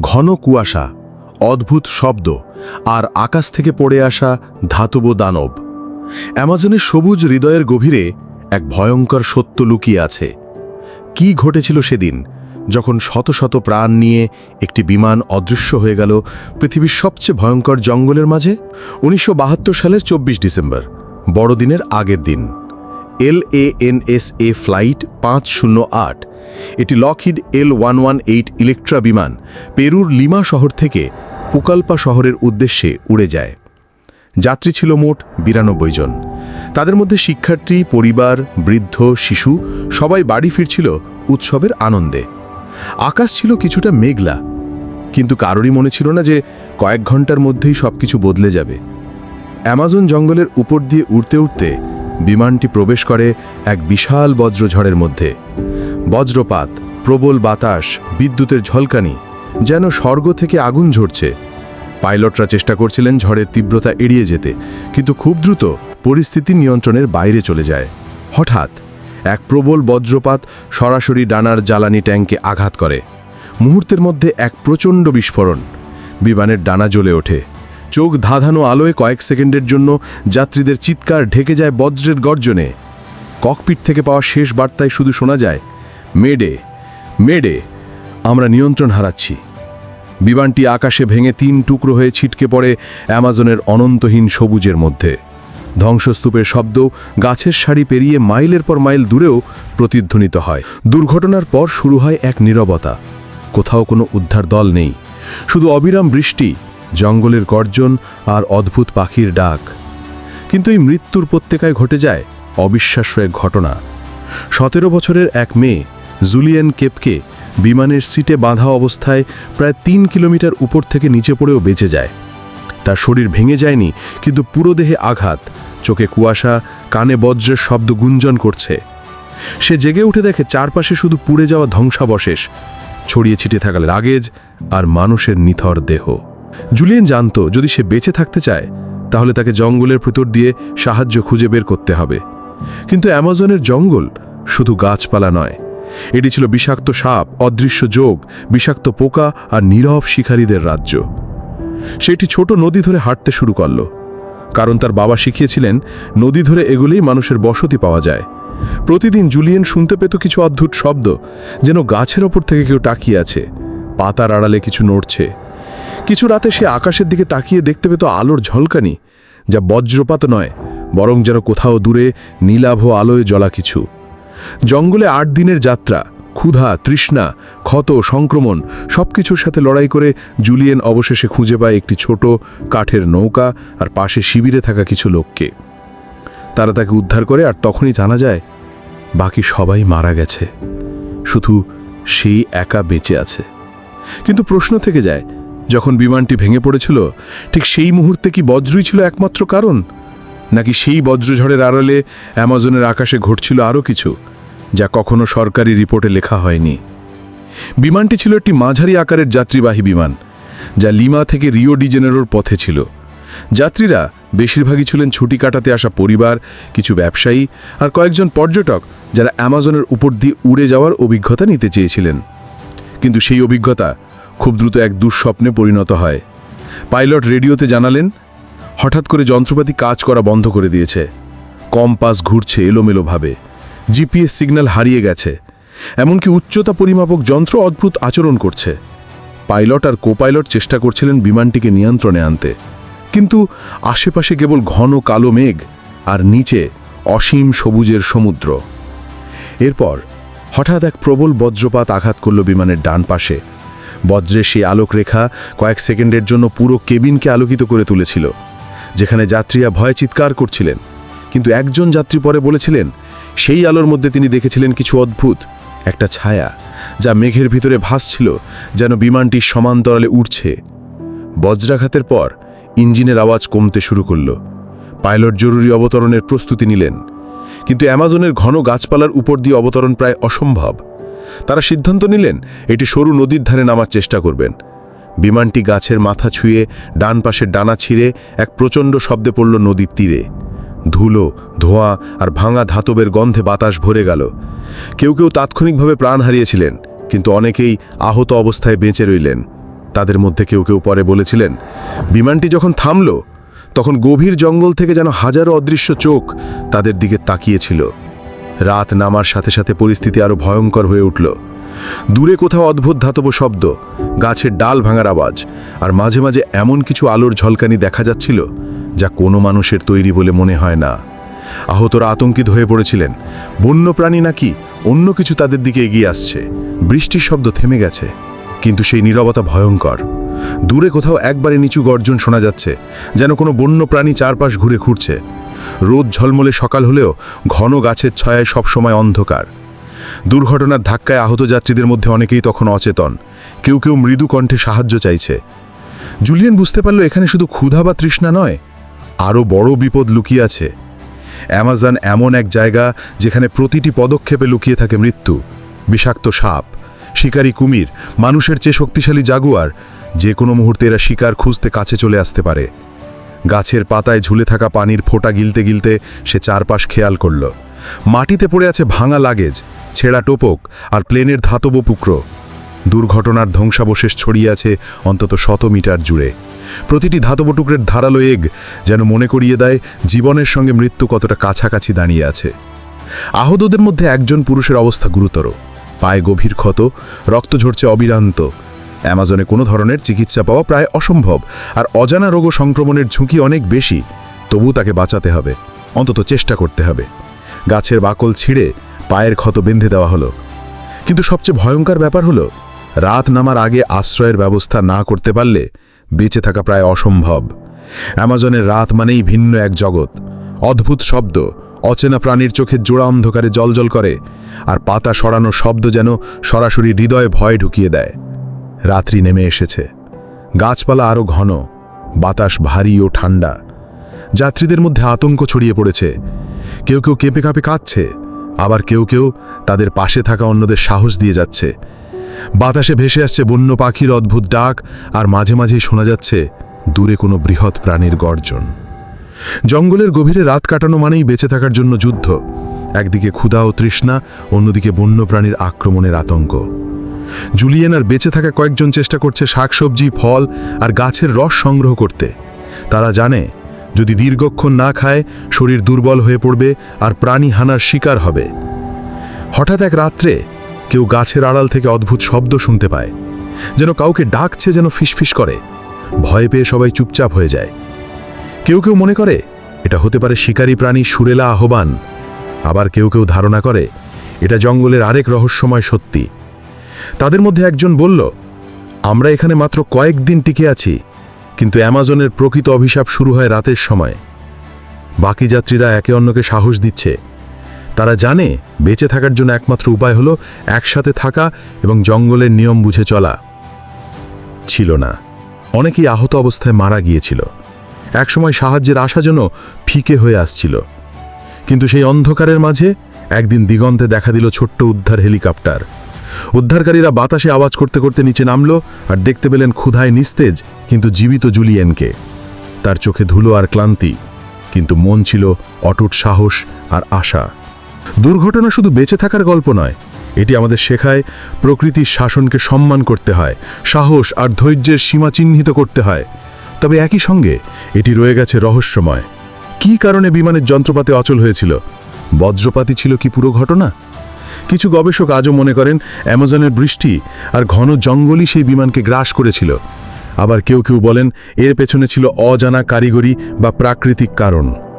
ঘন কুয়াশা, অদ্ভুত শব্দ আর আকাশ থেকে পড়ে আসা ধাতব দানব। অ্যামাজনের সবুজ হৃদয়ের গভীরে এক ভয়ঙ্কর সত্য লুকিয়ে আছে। কি ঘটেছিল সেদিন, যখন শত শত প্রাণ নিয়ে একটি বিমান অদৃশ্য হয়ে গেল পৃথিবীর সবচেয়ে ভয়ঙ্কর জঙ্গলের মাঝে? উনিশশো বাহাত্তর সালের চব্বিশ ডিসেম্বর, বড়দিনের আগের দিন। L A N S A flight পাঁচ শূন্য আট এটি Lockheed L one one eight Electra বিমান পেরুর লিমা শহর থেকে পুকাল্পা শহরের উদ্দেশ্যে উড়ে যায়। যাত্রী ছিল মোট বিরানব্বই জন। তাদের মধ্যে শিক্ষার্থী, পরিবার, বৃদ্ধ, শিশু, সবাই বাড়ি ফিরছিল উৎসবের আনন্দে। আকাশ ছিল কিছুটা মেঘলা, কিন্তু কারোরই মনে ছিল না যে কয়েক ঘণ্টার মধ্যেই সবকিছু বদলে যাবে। অ্যামাজন জঙ্গলের উপর দিয়ে উড়তে উঠতে বিমানটি প্রবেশ করে এক বিশাল বজ্রঝড়ের মধ্যে। বজ্রপাত, প্রবল বাতাস, বিদ্যুতের ঝলকানি যেন স্বর্গ থেকে আগুন ঝরছে। পাইলটরা চেষ্টা করছিলেন ঝড়ের তীব্রতা এড়িয়ে যেতে, কিন্তু খুব দ্রুত পরিস্থিতি নিয়ন্ত্রণের বাইরে চলে যায়। হঠাৎ এক প্রবল বজ্রপাত সরাসরি ডানার জ্বালানি ট্যাঙ্কে আঘাত করে। মুহূর্তের মধ্যে এক প্রচণ্ড বিস্ফোরণ। বিমানের ডানা জ্বলে ওঠে। চোখ ধাঁধানো আলোয় কয়েক সেকেন্ডের জন্য যাত্রীদের চিৎকার ঢেকে যায় বজ্রের গর্জনে। ককপিট থেকে পাওয়া শেষ বার্তায় শুধু শোনা যায় মেডে মেডে, আমরা নিয়ন্ত্রণ হারাচ্ছি। বিমানটি আকাশে ভেঙে তিন টুকরো হয়ে ছিটকে পড়ে অ্যামাজনের অনন্তহীন সবুজের মধ্যে। ধ্বংসস্তূপের শব্দ গাছের সারি পেরিয়ে মাইলের পর মাইল দূরেও প্রতিধ্বনিত হয়। দুর্ঘটনার পর শুরু হয় এক নীরবতা। কোথাও কোনো উদ্ধার দল নেই। শুধু অবিরাম বৃষ্টি, জঙ্গলের গর্জন আর অদ্ভুত পাখির ডাক। কিন্তু এই মৃত্যুর প্রত্যেকায় ঘটে যায় অবিশ্বাস্য এক ঘটনা। সতেরো বছরের এক মেয়ে জুলিয়ান কেপকে বিমানের সিটে বাঁধা অবস্থায় প্রায় তিন কিলোমিটার উপর থেকে নিচে পড়েও বেঁচে যায়। তার শরীর ভেঙে যায়নি, কিন্তু পুরো দেহে আঘাত, চোখে কুয়াশা, কানে বজ্রের শব্দ গুঞ্জন করছে। সে জেগে উঠে দেখে চারপাশে শুধু পুড়ে যাওয়া ধ্বংসাবশেষ, ছড়িয়ে ছিটে থাকা লাগেজ আর মানুষের নিথর দেহ। জুলিয়ান জানত, যদি সে বেঁচে থাকতে চায়, তাহলে তাকে জঙ্গলের ভেতর দিয়ে সাহায্য খুঁজে বের করতে হবে। কিন্তু অ্যামাজনের জঙ্গল শুধু গাছপালা নয় এটি ছিল বিষাক্ত সাপ, অদৃশ্য যোগ, বিষাক্ত পোকা আর নীরব শিকারীদের রাজ্য। সেটি ছোট নদী ধরে হাঁটতে শুরু করল। কারণ তার বাবা শিখিয়েছিলেন, নদী ধরে এগুলেই মানুষের বসতি পাওয়া যায়। প্রতিদিন জুলিয়েন শুনতে পেত কিছু অদ্ভুত শব্দ, যেন গাছের ওপর থেকে কেউ তাকিয়ে আছে। পাতার আড়ালে কিছু নড়ছে। কিছু রাতে সে আকাশের দিকে তাকিয়ে দেখতে পেত আলোর ঝলকানি, যা বজ্রপাত নয়, বরং যেন কোথাও দূরে, নীলাভ আলোয় জ্বলা কিছু। জঙ্গলে আট দিনের যাত্রা, ক্ষুধা, তৃষ্ণা, ক্ষত, সংক্রমণ, সবকিছুর সাথে লড়াই করে জুলিয়েন অবশেষে খুঁজে পায় একটি ছোট কাঠের নৌকা আর পাশে শিবিরে থাকা কিছু লোককে। তারা তাকে উদ্ধার করে আর তখনই জানা যায়, বাকি সবাই মারা গেছে। শুধু সেই একা বেঁচে আছে। কিন্তু প্রশ্ন থেকে যায়, যখন বিমানটি ভেঙে পড়েছিল, ঠিক সেই মুহূর্তে কি বজ্রই ছিল একমাত্র কারণ? নাকি সেই বজ্রঝড়ের আড়ালে অ্যামাজনের আকাশে ঘটছিল আরও কিছু, যা কখনো সরকারি রিপোর্টে লেখা হয়নি। বিমানটি ছিল একটি মাঝারি আকারের যাত্রীবাহী বিমান, যা লিমা থেকে রিও ডি জেনেরোর পথে ছিল। যাত্রীরা বেশিরভাগই ছিলেন ছুটি কাটাতে আসা পরিবার, কিছু ব্যবসায়ী আর কয়েকজন পর্যটক যারা অ্যামাজনের উপর দিয়ে উড়ে যাওয়ার অভিজ্ঞতা নিতে চেয়েছিলেন। কিন্তু সেই অভিজ্ঞতা খুব দ্রুত এক দুঃস্বপ্নে পরিণত হয়। পাইলট রেডিওতে জানালেন হঠাৎ করে যন্ত্রপাতি কাজ করা বন্ধ করে দিয়েছে। কম্পাস ঘুরছে এলোমেলোভাবে। জিপিএস সিগন্যাল হারিয়ে গেছে। এমনকি উচ্চতা পরিমাপক যন্ত্র অদ্ভুত আচরণ করছে। পাইলট আর কোপাইলট চেষ্টা করছিলেন বিমানটিকে নিয়ন্ত্রণে আনতে। কিন্তু আশেপাশে কেবল ঘন কালো মেঘ আর নিচে অসীম সবুজের সমুদ্র। এরপর হঠাৎ এক প্রবল বজ্রপাত আঘাত করল বিমানের ডান পাশে। বজ্রের সেই আলোকরেখা কয়েক সেকেন্ডের জন্য পুরো কেবিনকে আলোকিত করে তুলেছিল। যেখানে যাত্রীরা ভয়ে চিৎকার করছিলেন। কিন্তু একজন যাত্রী পরে বলেছিলেন, সেই আলোর মধ্যে তিনি দেখেছিলেন কিছু অদ্ভুত, একটা ছায়া, যা মেঘের ভিতরে ভাসছিল, যেন বিমানটি সমান্তরালে উঠছে বজ্রাঘাতের পর ইঞ্জিনের আওয়াজ কমতে শুরু করল। পাইলট জরুরি অবতরণের প্রস্তুতি নিলেন। কিন্তু অ্যামাজনের ঘন গাছপালার উপর দিয়ে অবতরণ প্রায় অসম্ভব। তারা সিদ্ধান্ত নিলেন, এটি সরু নদীর ধারে নামার চেষ্টা করবেন। বিমানটি গাছের মাথা ছুঁয়ে ডান পাশের ডানা ছিঁড়ে এক প্রচণ্ড শব্দে পড়ল নদীর তীরে। ধুলো, ধোঁয়া আর ভাঙা ধাতবের গন্ধে বাতাস ভরে গেল। কেউ কেউ তাৎক্ষণিকভাবে প্রাণ হারিয়েছিলেন, কিন্তু অনেকেই আহত অবস্থায় বেঁচে রইলেন। তাদের মধ্যে কেউ কেউ পরে বলেছিলেন, বিমানটি যখন থামল, তখন গভীর জঙ্গল থেকে যেন হাজারো অদৃশ্য চোখ তাদের দিকে তাকিয়েছিল। রাত নামার সাথে সাথে পরিস্থিতি আরও ভয়ঙ্কর হয়ে উঠল। দূরে কোথাও অদ্ভুত ধাতব শব্দ, গাছের ডাল ভাঙার আওয়াজ, আর মাঝে মাঝে এমন কিছু আলোর ঝলকানি দেখা যাচ্ছিল, যা কোনো মানুষের তৈরি বলে মনে হয় না। আহতরা আতঙ্কিত হয়ে পড়েছিলেন। বন্যপ্রাণী নাকি অন্য কিছু তাদের দিকে এগিয়ে আসছে। বৃষ্টির শব্দ থেমে গেছে, কিন্তু সেই নীরবতা ভয়ঙ্কর। দূরে কোথাও একবারে নিচু গর্জন শোনা যাচ্ছে, যেন কোনো বন্য প্রাণী চারপাশ ঘুরে ঘুরছে রোদ ঝলমলে সকাল হলেও ঘন গাছের ছয়ায় সবসময় অন্ধকার। দুর্ঘটনার ধাক্কায় আহত যাত্রীদের মধ্যে অনেকেই তখন অচেতন। কেউ কেউ মৃদু কণ্ঠে সাহায্য চাইছে। জুলিয়ান বুঝতে পারল এখানে শুধু ক্ষুধা বা তৃষ্ণা নয় আরও বড় বিপদ লুকিয়ে আছে। অ্যামাজন এমন এক জায়গা যেখানে প্রতিটি পদক্ষেপে লুকিয়ে থাকে মৃত্যু। বিষাক্ত সাপ, শিকারী কুমির, মানুষের চেয়ে শক্তিশালী জাগুয়ার, যে কোনো মুহূর্তে এরা শিকার খুঁজতে কাছে চলে আসতে পারে। গাছের পাতায় ঝুলে থাকা পানির ফোঁটা গিলতে গিলতে সে চারপাশ খেয়াল করল। মাটিতে পড়ে আছে ভাঙা লাগেজ, ছেঁড়া টোপক আর প্লেনের ধাতব পুক্র দুর্ঘটনার ধ্বংসাবশেষ ছড়িয়ে আছে অন্তত শত মিটার জুড়ে। প্রতিটি ধাতব টুকরের ধারালো এগ যেন মনে করিয়ে দেয় জীবনের সঙ্গে মৃত্যু কতটা কাছাকাছি দাঁড়িয়ে আছে। আহতদের মধ্যে একজন পুরুষের অবস্থা গুরুতর। পায়ে গভীর ক্ষত, রক্ত ঝরছে অবিরান্ত। অ্যামাজনে কোনো ধরনের চিকিৎসা পাওয়া প্রায় অসম্ভব, আর অজানা রোগ সংক্রমণের ঝুঁকি অনেক বেশি। তবু তাকে বাঁচাতে হবে, অন্তত চেষ্টা করতে হবে। গাছের বাকল ছিঁড়ে পায়ের ক্ষত বেঁধে দেওয়া হলো। কিন্তু সবচেয়ে ভয়ঙ্কর ব্যাপার হলো, রাত নামার আগে আশ্রয়ের ব্যবস্থা না করতে পারলে বেঁচে থাকা প্রায় অসম্ভব। অ্যামাজনের রাত মানেই ভিন্ন এক জগৎ। অদ্ভুত শব্দ, অচেনা প্রাণীর চোখে জোড়া অন্ধকারে জলজল করে, আর পাতা সরানো শব্দ যেন সরাসরি হৃদয়ে ভয় ঢুকিয়ে দেয়। রাত্রি নেমে এসেছে। গাছপালা আরও ঘন, বাতাস ভারী ও ঠান্ডা। যাত্রীদের মধ্যে আতঙ্ক ছড়িয়ে পড়েছে। কেউ কেউ কেঁপে কাঁপে কাঁদছে, আবার কেউ কেউ তাদের পাশে থাকা অন্যদের সাহস দিয়ে যাচ্ছে। বাতাসে ভেসে আসছে বন্য পাখির অদ্ভুত ডাক, আর মাঝে মাঝেই শোনা যাচ্ছে, দূরে কোনো বৃহৎ প্রাণীর গর্জন। জঙ্গলের গভীরে রাত কাটানো মানেই বেঁচে থাকার জন্য যুদ্ধ। একদিকে ক্ষুধা ও তৃষ্ণা, অন্যদিকে বন্যপ্রাণীর আক্রমণের আতঙ্ক। জুলিয়েন আর বেঁচে থাকা কয়েকজন চেষ্টা করছে শাকসবজি, ফল আর গাছের রস সংগ্রহ করতে। তারা জানে, যদি দীর্ঘক্ষণ না খায়, শরীর দুর্বল হয়ে পড়বে আর প্রাণী হানার শিকার হবে। হঠাৎ এক রাত্রে কেউ গাছের আড়াল থেকে অদ্ভুত শব্দ শুনতে পায়, যেন কাউকে ডাকছে যেন ফিসফিস করে। ভয় পেয়ে সবাই চুপচাপ হয়ে যায়। কেউ কেউ মনে করে, এটা হতে পারে শিকারী প্রাণী সুরেলা আহ্বান। আবার কেউ কেউ ধারণা করে, এটা জঙ্গলের আরেক রহস্যময় সত্যি। তাদের মধ্যে একজন বলল, আমরা এখানে মাত্র কয়েকদিন টিকে আছি, কিন্তু অ্যামাজনের প্রকৃত অভিশাপ শুরু হয় রাতের সময়। বাকি যাত্রীরা একে অন্যকে সাহস দিচ্ছে। তারা জানে বেঁচে থাকার জন্য একমাত্র উপায় হলো একসাথে থাকা এবং জঙ্গলের নিয়ম বুঝে চলা। ছিল না। অনেকেই আহত অবস্থায় মারা গিয়েছিল। একসময় সাহায্যের আশা যেন ফিকে হয়ে আসছিল। কিন্তু সেই অন্ধকারের মাঝে একদিন দিগন্তে দেখা দিল ছোট্ট উদ্ধার হেলিকপ্টার। উদ্ধারকারীরা বাতাসে আওয়াজ করতে করতে নিচে নামলো আর দেখতে পেলেন ক্ষুধায় নিস্তেজ, কিন্তু জীবিত জুলিয়েনকে। তার চোখে ধুলো আর ক্লান্তি, কিন্তু মন ছিল অটুট সাহস আর আশা। দুর্ঘটনা শুধু বেঁচে থাকার গল্প নয়, এটি আমাদের শেখায় প্রকৃতির শাসনকে সম্মান করতে হয়, সাহস আর ধৈর্যের সীমা চিহ্নিত করতে হয়। তবে একই সঙ্গে এটি রয়ে গেছে রহস্যময়। কি কারণে বিমানের যন্ত্রপাতি অচল হয়েছিল? বজ্রপাতি ছিল কি পুরো ঘটনা? কিছু গবেষক আজও মনে করেন অ্যামাজনের বৃষ্টি আর ঘন জঙ্গলই সেই বিমানকে গ্রাস করেছিল। আবার কেউ কেউ বলেন এর পেছনে ছিল অজানা কারিগরি বা প্রাকৃতিক কারণ।